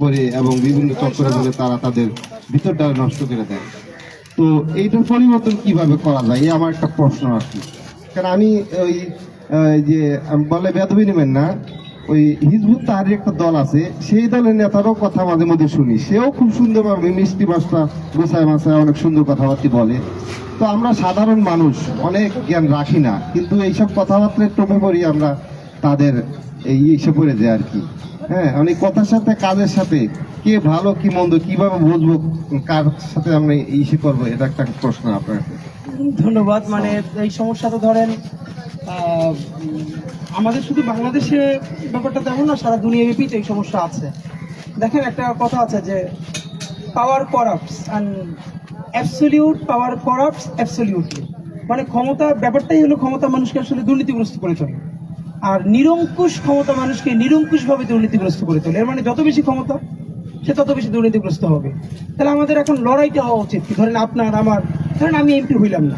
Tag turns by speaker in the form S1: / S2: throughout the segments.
S1: করে এবং বিভিন্ন চক্করে ধরে তারা তাদের ভিতরটা নষ্ট করে দেয়। তো এইটার পরিবর্তন কীভাবে করা যায়? এই আমার একটা প্রশ্ন আর কি কারণ আমি ওই যে বলে বেদবি নেবেন না, ওই হিজবুত তাহারি একটা দল আছে, সেই দলের নেতারও কথা মাঝে মধ্যে শুনি। সেও খুব সুন্দরভাবে মিষ্টি মাছটা গোসায় মাছায় অনেক সুন্দর কথাবার্তা বলে। তো আমরা সাধারণ মানুষ, অনেক জ্ঞান রাখি না, কিন্তু এইসব কথাবার্তায় টোপে পড়ি আমরা তাদের এই এসে পড়ে যায় আর কি। হ্যাঁ অনেক কথার সাথে, কাজের সাথে। কে ভালো, কি মন্দ, কীভাবে বুঝব, কার সাথে আমরা ইসে করব, এটা একটা প্রশ্ন আপনার।
S2: ধন্যবাদ মানে এই সমস্যা তো ধরেন আমাদের শুধু বাংলাদেশে ব্যাপারটা তেমন না, সারা দুনিয়াব্যাপী তো এই সমস্যা আছে। দেখেন, একটা কথা আছে যে power corrupts and absolute power corrupts absolutely মানে ক্ষমতা, ব্যাপারটাই হলো ক্ষমতা মানুষকে আসলে দুর্নীতিগ্রস্ত করে তোলে আর নিরঙ্কুশ ক্ষমতা মানুষকে নিরঙ্কুশভাবে দুর্নীতিগ্রস্ত করে তোলে। এর মানে যত বেশি ক্ষমতা, সে তত বেশি দুর্নীতিগ্রস্ত হবে। তাহলে আমাদের এখন লড়াইটা হওয়া উচিত। ধরেন আপনার, আমার, ধরেন আমি এমপি হইলাম না।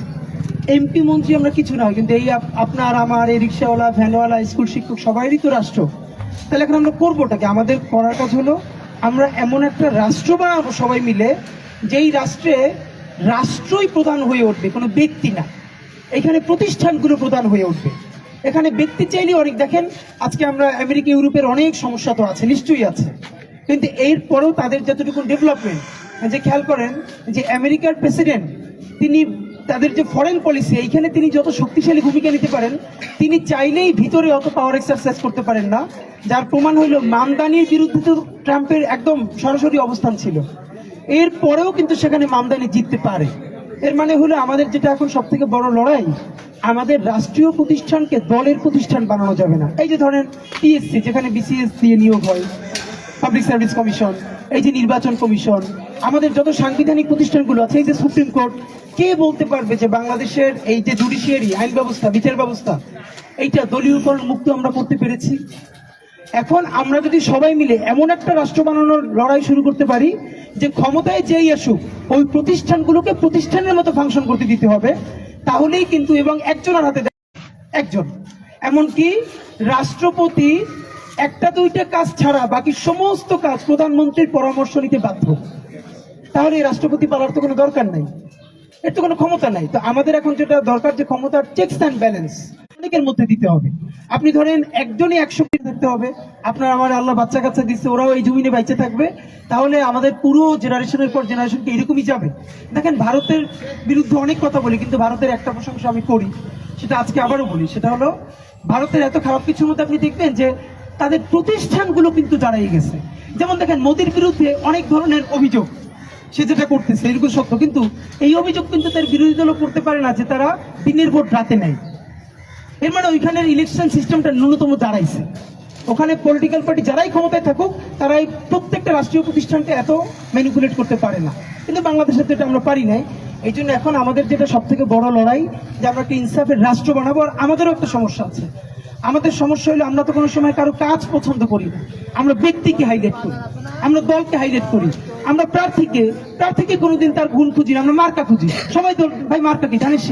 S2: এমপি মন্ত্রী আমরা কিছু নয় কিন্তু এই আপনার, আমার, এই রিক্সাওয়ালা, ভ্যানওয়ালা, স্কুল শিক্ষক, সবাইরই তো রাষ্ট্র। তাহলে এখন আমরা করবোটাকে? আমাদের করার কাজ হলো, আমরা এমন একটা রাষ্ট্র বানাবো সবাই মিলে, যেই রাষ্ট্রে রাষ্ট্রই প্রধান হয়ে উঠবে, কোনো ব্যক্তি না। এখানে প্রতিষ্ঠানগুলো প্রধান হয়ে উঠবে। এখানে ব্যক্তি চাইলেই অনেক, দেখেন, আজকে আমরা আমেরিকা, ইউরোপের অনেক সমস্যা তো আছে, নিশ্চয়ই আছে। কিন্তু এরপরেও তাদের যতটুকু ডেভেলপমেন্ট যে খেয়াল করেন যে আমেরিকার প্রেসিডেন্ট তিনি তাদের যে ফরেন পলিসি এইখানে তিনি যত শক্তিশালী ভূমিকা নিতে পারেন, তিনি চাইলেই ভিতরে অত পাওয়ার এক্সারসাইজ করতে পারেন না। যার প্রমাণ হইল, মামদানির বিরুদ্ধে তো ট্রাম্পের একদম সরাসরি অবস্থান ছিল। এর পরেও কিন্তু সেখানে মামদানি জিততে পারে। এর মানে হলো আমাদের যেটা এখন সব থেকে বড় লড়াই, আমাদের রাষ্ট্রীয় প্রতিষ্ঠানকে দলের প্রতিষ্ঠান বানানো যাবে না। এই যে ধরেন টিএসসি যেখানে বিসিএস দিয়ে নিয়োগ হয় পাবলিক সার্ভিস কমিশন এই যে নির্বাচন কমিশন, আমাদের যত সাংবিধানিক প্রতিষ্ঠানগুলো আছে, এই যে সুপ্রিম কোর্ট কে বলতে পারবে যে বাংলাদেশের এই যে জুডিশিয়ারি আইন ব্যবস্থা, বিচার ব্যবস্থা, এইটা দলীয়করণ মুক্ত আমরা করতে পেরেছি? এখন আমরা যদি সবাই মিলে এমন একটা রাষ্ট্র বানানোর লড়াই শুরু করতে পারি যে ক্ষমতায় যেই আসুক, ওই প্রতিষ্ঠানগুলোকে প্রতিষ্ঠানের মতো ফাংশন করতে দিতে হবে, তাহলেই কিন্তু এবং একজনের হাতে একজন। এমনকি রাষ্ট্রপতি একটা দুইটা কাজ ছাড়া বাকি সমস্ত কাজ প্রধানমন্ত্রীর পরামর্শ নিতে বাধ্য। তাহলে এই রাষ্ট্রপতি পালার তো কোনো দরকার নাই। এর তো কোনো ক্ষমতা নাই। তো আমাদের এখন যেটা দরকার যে ক্ষমতার চেকস অ্যান্ড ব্যালেন্স অনেকের মধ্যে দিতে হবে। আপনি ধরেন একজনই একশো থাকতে হবে। আপনার আমার আল্লাহ বাচ্চা কাচ্চা দিচ্ছে ওরাও এই জমিনে বাইচে থাকবে। তাহলে আমাদের পুরো জেনারেশনের পর জেনারেশনকে এরকমই যাবে। দেখেন ভারতের বিরুদ্ধে অনেক কথা বলি, কিন্তু ভারতের একটা প্রশংসা আমি করি, সেটা আজকে আবারও বলি। সেটা হলো, ভারতের এত খারাপ কিছুর মধ্যে আপনি দেখবেন যে, তাদের প্রতিষ্ঠানগুলো কিন্তু দাঁড়িয়ে গেছে। যেমন দেখেন, মোদির বিরুদ্ধে অনেক ধরনের অভিযোগ। সে যেটা করতেছে, এরকম সত্য। কিন্তু এই অভিযোগ কিন্তু তার বিরোধী দলও করতে পারে না, যে তারা দিনের ভোট রাতে নেয়। এর মানে ওইখানের ইলেকশন সিস্টেমটা ন্যূনতম দাঁড়াইছে। ওখানে পলিটিক্যাল পার্টি যারাই ক্ষমতায় থাকুক, তারাই প্রত্যেকটা রাষ্ট্রীয় প্রতিষ্ঠানকে এত ম্যানিপুলেট করতে পারে না। কিন্তু বাংলাদেশের তো এটা আমরা পারি নাই। এই জন্য এখন আমাদের যেটা সব থেকে বড় লড়াই, যে আমরা একটা ইনসাফের রাষ্ট্র বানাবো, আর আমাদেরও একটা সমস্যা আছে। আমাদের সমস্যা হলো আমরা তো কোনো সময় কারও কাজ পছন্দ করি না। আমরা ব্যক্তিকে হাইলাইট করি, আমরা দলকে হাইলাইট করি। আমরা প্রার্থীকে প্রার্থীকে কোনোদিন তার গুণ খুঁজি আমরা মার্কা খুঁজি। সবাই ভাই, মার্কা কি? জানিস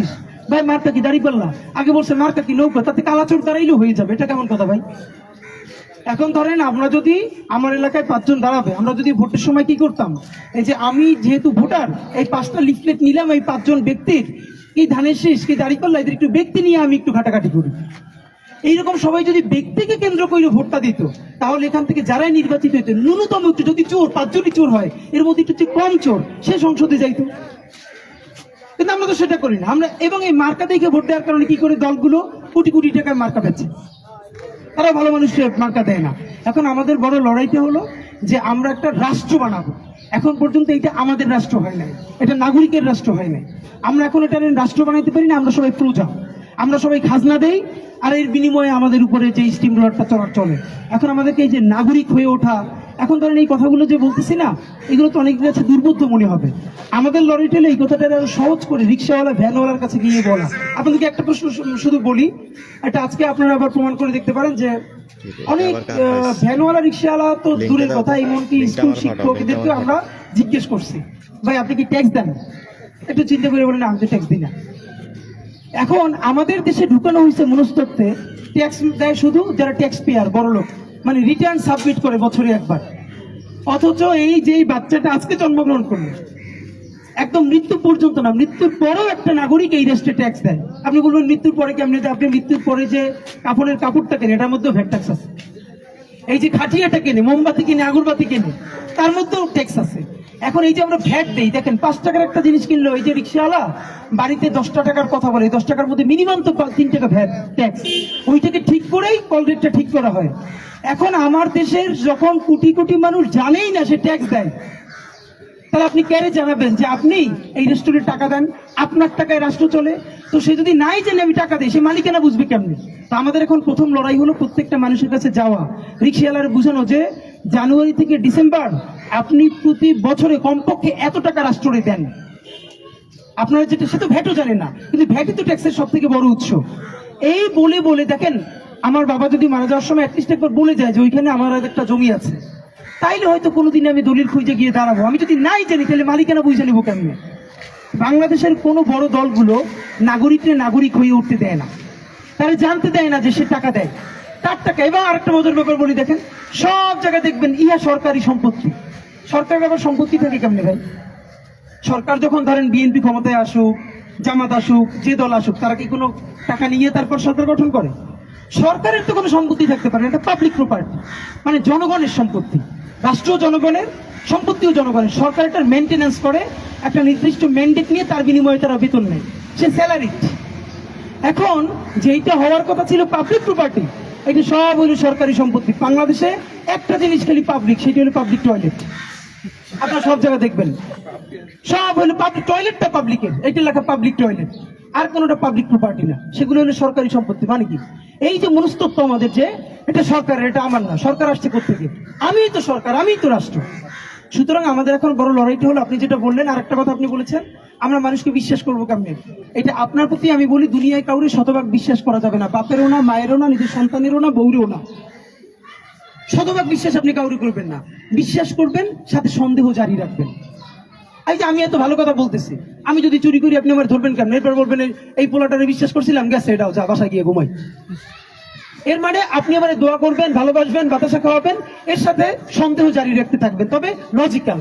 S2: ভাই মার্কা কি দাঁড়িয়ে পাল্লা আগে বলছে মার্কা কি নৌকা? তাতে কালাচোর দাঁড়াইলেও হয়ে যাবে। এটা কেমন কথা ভাই? এখন ধরেন, আমরা যদি আমার এলাকায় পাঁচজন দাঁড়াবে, আমরা যদি ভোটের সময় কি করতাম? এই যে আমি যেহেতু ভোটার, এই পাঁচটা লিফলেট নিলাম এই পাঁচজন ব্যক্তির। কি ধানের শেষ কি দাঁড়িয়ে পাল্লা এদের একটু ব্যক্তি নিয়ে আমি একটু ঘাটাঘাটি করি। এইরকম সবাই যদি ব্যক্তিকে কেন্দ্র করে ভোটটা দিত, তাহলে এখান থেকে যারাই নির্বাচিত হইতো, ন্যূনতম একটু যদি চোর, পাঁচজনই চোর হয়, এর মধ্যে একটু কম চোর, সে সংসদে যাইতো। কিন্তু আমরা তো সেটা করি না। আমরা এবং এই মার্কা দেখে ভোট দেওয়ার কারণে কি করে দলগুলো কোটি কোটি টাকায় মার্কা পাচ্ছে তারা ভালো মানুষকে মার্কা দেয় না। এখন আমাদের বড় লড়াইটা হলো যে আমরা একটা রাষ্ট্র বানাবো। এখন পর্যন্ত এটা আমাদের রাষ্ট্র হয় নাই। এটা নাগরিকের রাষ্ট্র হয় নাই। আমরা এখন এটা রাষ্ট্র বানাইতে পারি না, আমরা সবাই প্রজা। আমরা সবাই খাজনা দেই আর এর বিনিময়ে আমাদের উপরে যে স্টিমুলারটা চলার চলে। এখন আমাদেরকে এই যে নাগরিক হয়ে ওঠা এখন ধরেন এই কথাগুলো যে বলতেছি না এগুলো তো অনেকের কাছে দুর্বোধ্য মনে হবে। আমাদের লড়াইটা হলো এই কথাটা আরও সহজ করে রিক্সাওয়ালা ভ্যানওয়ালার কাছে গিয়ে বলা। আপনাদেরকে একটা প্রশ্ন শুধু বলি এটা আজকে আপনারা আবার প্রমাণ করে দেখতে পারেন যে অনেক ভ্যানওয়ালা রিক্সাওয়ালা তো দূরের কথা এমনকি স্কুল
S3: আমার
S2: শিক্ষক এদেরকে আমরা জিজ্ঞেস করছি। ভাই আপনি কি ট্যাক্স দেন? একটু চিন্তা করে বলেন আমি তো ট্যাক্স দিই না। এখন আমাদের দেশে ঢুকানো হয়েছে মনস্তত্ত্বে ট্যাক্স দেয় শুধু যারা ট্যাক্স পেয়ার বড় লোক মানে রিটার্ন সাবমিট করে বছরে একবার। অথচ এই যে বাচ্চাটা আজকে জন্মগ্রহণ করল, একদম মৃত্যু পর্যন্ত না, মৃত্যুর পরেও একটা নাগরিক এই দেশে ট্যাক্স দেয়। আপনি বলবেন, মৃত্যুর পরে কেমনি? আপনি মৃত্যুর পরে যে কাপড়ের কাপড়টা কেনে এটার মধ্যেও ভ্যাট ট্যাক্স আছে। এই যে খাটিয়াটা কেনে, মোমবাতি কিনে, আগরবাতি কেনে, তার মধ্যেও ট্যাক্স আছে। এখন এই যে আমরা ভ্যাট দেই, দেখেন, পাঁচ টাকার একটা জিনিস কিনলো, এই যে রিক্সাওয়ালা, বাড়িতে দশটা টাকার কথা বলে দশ টাকার মধ্যে মিনিমাম তো তিন টাকা ভ্যাট ট্যাক্স ওইটাকে ঠিক করেই কল রেটটা ঠিক করা হয়। এখন আমার দেশের যখন কোটি কোটি মানুষ জানেই না সে ট্যাক্স দেয়, তাহলে আপনি ক্যারে জানাবেন যে আপনি এই রেস্টুরেন্টে টাকা দেন, আপনার টাকায় রাষ্ট্র চলে। তো সে যদি নাই জেনে আমি টাকা দিই, সে মালিকানা বুঝবে কেমনি? তো আমাদের এখন প্রথম লড়াই হলো প্রত্যেকটা মানুষের কাছে যাওয়া। রিক্সাওয়ালার বুঝানো যে জানুয়ারি থেকে ডিসেম্বর আপনি প্রতি বছরে কমপক্ষে এত টাকা রাষ্ট্রে দেন। আপনারা যেটা, সে তো ভ্যাটও জানে না, কিন্তু ভ্যাটই তো ট্যাক্সের সব থেকে বড় উৎস। এই বলে বলে দেখেন আমার বাবা যদি মারা যাওয়ার সময় অ্যাটলিস্ট একবার বলে যায় যে ওইখানে আমার একটা জমি আছে। তাইলে হয়তো কোনোদিন আমি দলিল খুঁজে গিয়ে দাঁড়াবো। আমি যদি নাই জানি, তাহলে মালিকানা বুঝে নেব কেমনে? বাংলাদেশের কোনো বড় দলগুলো নাগরিকরে নাগরিক হয়ে উঠতে দেয় না। তারা জানতে দেয় না যে সে টাকা দেয়। তার টাকা এবং আরেকটা মজার ব্যাপার বলি দেখেন। সব জায়গায় দেখবেন ইহা সরকারি সম্পত্তি। সরকারের ব্যাপার সম্পত্তি থাকে কেমনে ভাই? সরকার যখন ধরেন বিএনপি ক্ষমতায় আসুক, জামাত আসুক, যে দল আসুক, তারা কি কোনো টাকা নিয়ে তারপর সরকার গঠন করে? সরকারের তো কোনো সম্পত্তি থাকতে পারে এটা পাবলিক প্রপার্টি মানে জনগণের সম্পত্তি। রাষ্ট্র জনগণের, সম্পত্তিও জনগণের। সরকার এটার মেনটেন্যান্স করে, একটা নির্দিষ্ট ম্যান্ডেট নিয়ে তার বিনিময়ে তারা বেতন নেয়। সে স্যালারি এখন যেইটা হওয়ার কথা ছিল পাবলিক প্রপার্টি এটা সব হলো সরকারি সম্পত্তি। বাংলাদেশে একটা জিনিস খালি পাবলিক সেটি হলো পাবলিক টয়লেট আপনারা সব জায়গায় দেখবেন। সব হলো পাবলিক টয়লেটটা পাবলিকের এটা লেখা পাবলিক টয়লেট আর কোনোটা পাবলিক প্রপার্টি না। সেগুলো হলো সরকারি সম্পত্তি। মানে কি? এই যে মনস্তত্ব আমাদের যে, এটা সরকারের, এটা আমার না, সরকার আসছে কোথেকে আমিই তো সরকার, আমিই তো রাষ্ট্র। সুতরাং আমাদের এখন বড় লড়াইটা হলো, আপনি যেটা বললেন আর একটা কথা আপনি বলেছেন, আমরা মানুষকে বিশ্বাস করব কেমনে? এটা আপনার প্রতি আমি বলি, দুনিয়ায় কাউরে শতভাগ বিশ্বাস করা যাবে না। বাপেরও না, মায়েরও না, নিজের সন্তানেরও না, বউরেও না। শতভাগ বিশ্বাস আপনি কাউরে করবেন না। বিশ্বাস করবেন, সাথে সন্দেহ জারি রাখবেন। এই যে আমি এত ভালো কথা বলতেছি, আমি যদি চুরি করি, আপনি আমার ধরবেন কেন এরপর বলবেন, এই- পোলাটারে বিশ্বাস করছিলাম, গেছে এটাও, যা, বাসায় গিয়ে ঘুমাই। এর মানে আপনি আমার দোয়া করবেন, ভালোবাসবেন, বাতাসা খাওয়াবেন, এর সাথে সন্দেহ জারি রাখতে থাকবেন। তবে লজিক্যাল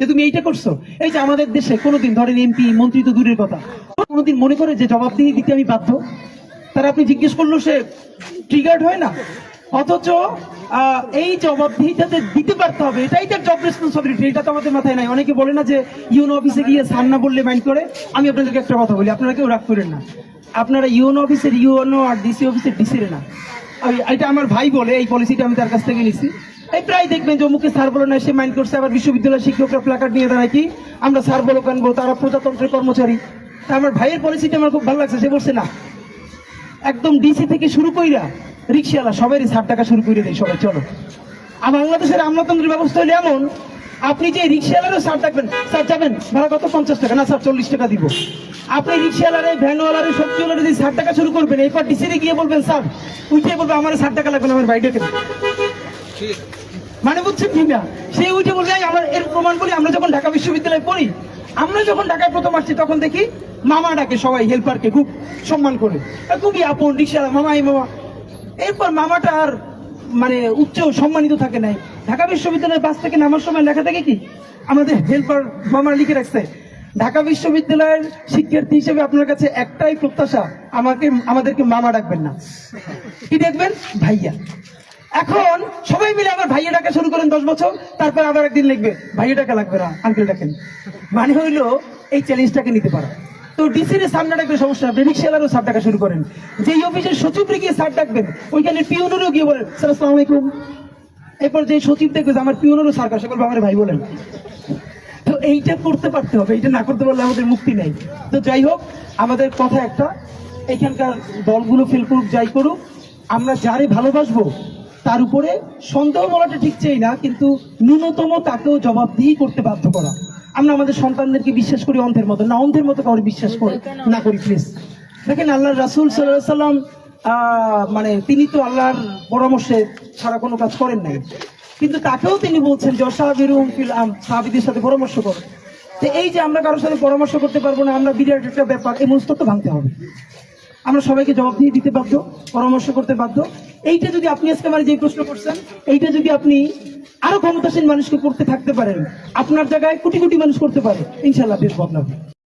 S2: যে তুমি এইটা করছ। এই যে আমাদের দেশে কোনোদিন, ধরেন এমপি মন্ত্রী তো দূরের কথা, কোনোদিন মনে করে যে জবাবদিহি দিতে আমি বাধ্য? তারা আপনি জিজ্ঞেস করল সে ট্রিগার্ড হয় না? অথচ এই জবাবদিহিটাতে দিতে পারতে হবে। এটাই তার জব রেসপন্সিবিলিটি এটা তো আমাদের মাথায় নাই। অনেকে বলে না যে ইউনো অফিসে গিয়ে সার না বললে মাইন্ড করে। আমি আপনাদেরকে একটা কথা বলি, আপনারা কেউ রাগ করেন না। আপনারা ইউনো অফিসের ইউনো আর ডিসি অফিসের ডিসির না। এটা আমার ভাই বলে, এই পলিসিটা আমি তার কাছ থেকে নিছি। এই প্রায় দেখবেন যে অমুকে স্যার বলে না, সে মাইন্ড করছে, আবার বিশ্ববিদ্যালয়ের শিক্ষকরা প্ল্যাকার্ড নিয়ে দাঁড়ায় কি? আমরা স্যার বলো কানবো তারা প্রজাতন্ত্রের কর্মচারী। তা আমার ভাইয়ের পলিসিটা আমার খুব ভালো লাগছে, সে বলছে না। একদম ডিসি থেকে শুরু কইরা রিক্সাওয়ালা সবারই ষাট টাকা শুরু করে দেয় সবাই, চলো। আর বাংলাদেশের আমলাতন্ত্রের ব্যবস্থা হলে এমন, আপনি যে রিক্সাওয়ালারও স্যার থাকবেন স্যার যাবেন ভাড়া কত? পঞ্চাশ টাকা। না, স্যার, চল্লিশ টাকা দিব। আপনি রিক্সাওয়ালারে, ভ্যানওয়ালারে, সবজিওয়ালারে যদি ষাট টাকা শুরু করবেন, এরপর ডিসিতে গিয়ে বলবেন, স্যার, উঠে বলবে, আমার ষাট টাকা লাগবে আমার বাইরে মানে বুঝছেন কি না? সে উঠে বলবে আমার এর প্রমাণ বলি, আমরা যখন ঢাকা বিশ্ববিদ্যালয়ে পড়ি, আমরা যখন ঢাকায় প্রথম আসছি, তখন দেখি মামা ডাকে সবাই হেল্পারকে খুব সম্মান করে। খুবই আপন রিক্সা মামা, এই মামা। এরপর মামাটা আর মানে উচ্চ সম্মানিত থাকে নাই। ঢাকা বিশ্ববিদ্যালয়ের বাস থেকে নামার সময় লেখা থাকে কি? আমাদের হেল্পার মামা লিখে রাখছে, ঢাকা বিশ্ববিদ্যালয়ের শিক্ষার্থী হিসেবে আপনার কাছে একটাই প্রত্যাশা, আমাকে, আমাদেরকে মামা ডাকবেন না। কি দেখবেন? ভাইয়া। এখন সবাই মিলে আবার ভাইয়া ডাকা শুরু করেন দশ বছর, তারপর আবার একদিন লিখবে, ভাইয়া ডাকা লাগবে না আঙ্কেল ডাকেন। মানে হইল এই চ্যালেঞ্জটাকে নিতে পারা। তো ডিসির সামনে ডাকবে সমস্যা আপনি রিক্সাওয়ালারও সার ডাকা শুরু করেন। যেই অফিসের সচিবরে গিয়ে সার ডাকবেন, ওইখানে পিওনেরও গিয়ে বলেন, স্যার, আসসালামু আলাইকুম। এরপর যে সচিব দেখবে আমার পিওনেরও সার কাছে বলব আমার ভাই বলেন। তো এইটা করতে পারতে হবে, এইটা না করতে পারলে আমাদের মুক্তি নেই। তো যাই হোক, আমাদের কথা একটা, এখানকার দলগুলো ফেল করুক, যাই করুক, আমরা যারে ভালোবাসবো, তার উপরে সন্দেহ বলাটা ঠিক চাই না, কিন্তু ন্যূনতম তাকেও জবাবদিহি করতে বাধ্য করা। আমরা আমাদের সন্তানদেরকে বিশ্বাস করি অন্ধের মতো। না অন্ধের মতো কাউকে বিশ্বাস করি না করি প্লিজ দেখেন আল্লাহ রাসুল সাল্লাহ সাল্লাম মানে তিনি তো আল্লাহর পরামর্শে ছাড়া কোনো কাজ করেন নাই। কিন্তু তাকেও তিনি বলছেন যে অসাহাবিরুম ফিল আম সাহাবিদের সাথে পরামর্শ করো। তো এই যে আমরা কারোর সাথে পরামর্শ করতে পারব না আমরা বিরাট একটা ব্যাপার এই মনস্তত্ব ভাঙতে হবে। আমরা সবাইকে জবাব দিয়ে দিতে বাধ্য পরামর্শ করতে বাধ্য। এইটা যদি আপনি আজকে আমার যে প্রশ্ন করছেন, এইটা যদি আপনি আরও ক্ষমতাসীন মানুষকে করতে থাকতে পারেন, আপনার জায়গায় কোটি কোটি মানুষ করতে পারে ইনশাল্লাহ বেশ বদলাবে